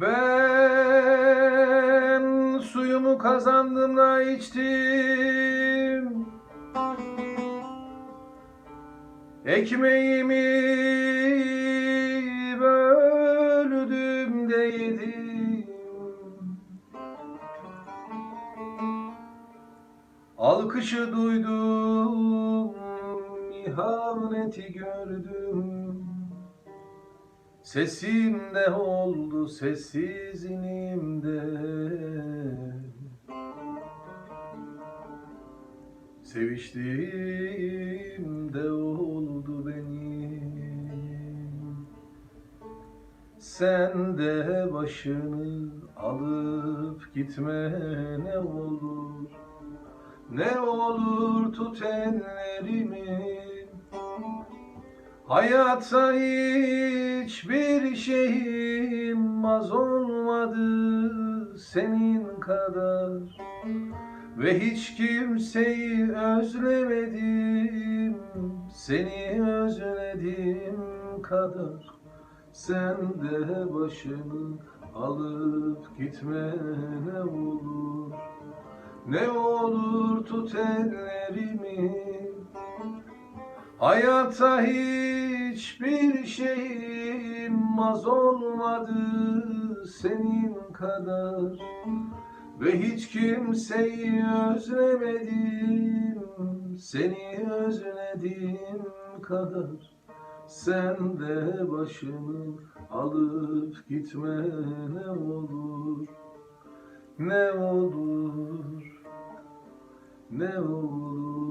Ben suyumu kazandım da içtim. Ekmeğimi böldüm de yedim. Alkışı duydum, ihaneti gördüm Sesimde oldu sessiz inimde. Seviştiğimde oldu benim. Sen de başını alıp gitme ne olur. Ne olur tut ellerimi Hayatta hiçbir şeyim az olmadı senin kadar. Ve hiç kimseyi özlemedim seni özledim kadar. Sen de başını alıp gitme ne olur. Ne olur tut ellerimi. Hayatta hiçbir şeyim az olmadı senin kadar. Ve hiç kimseyi özlemedim seni özledim kadar. Sen de başını alıp gitme ne olur Ne olur Ne olur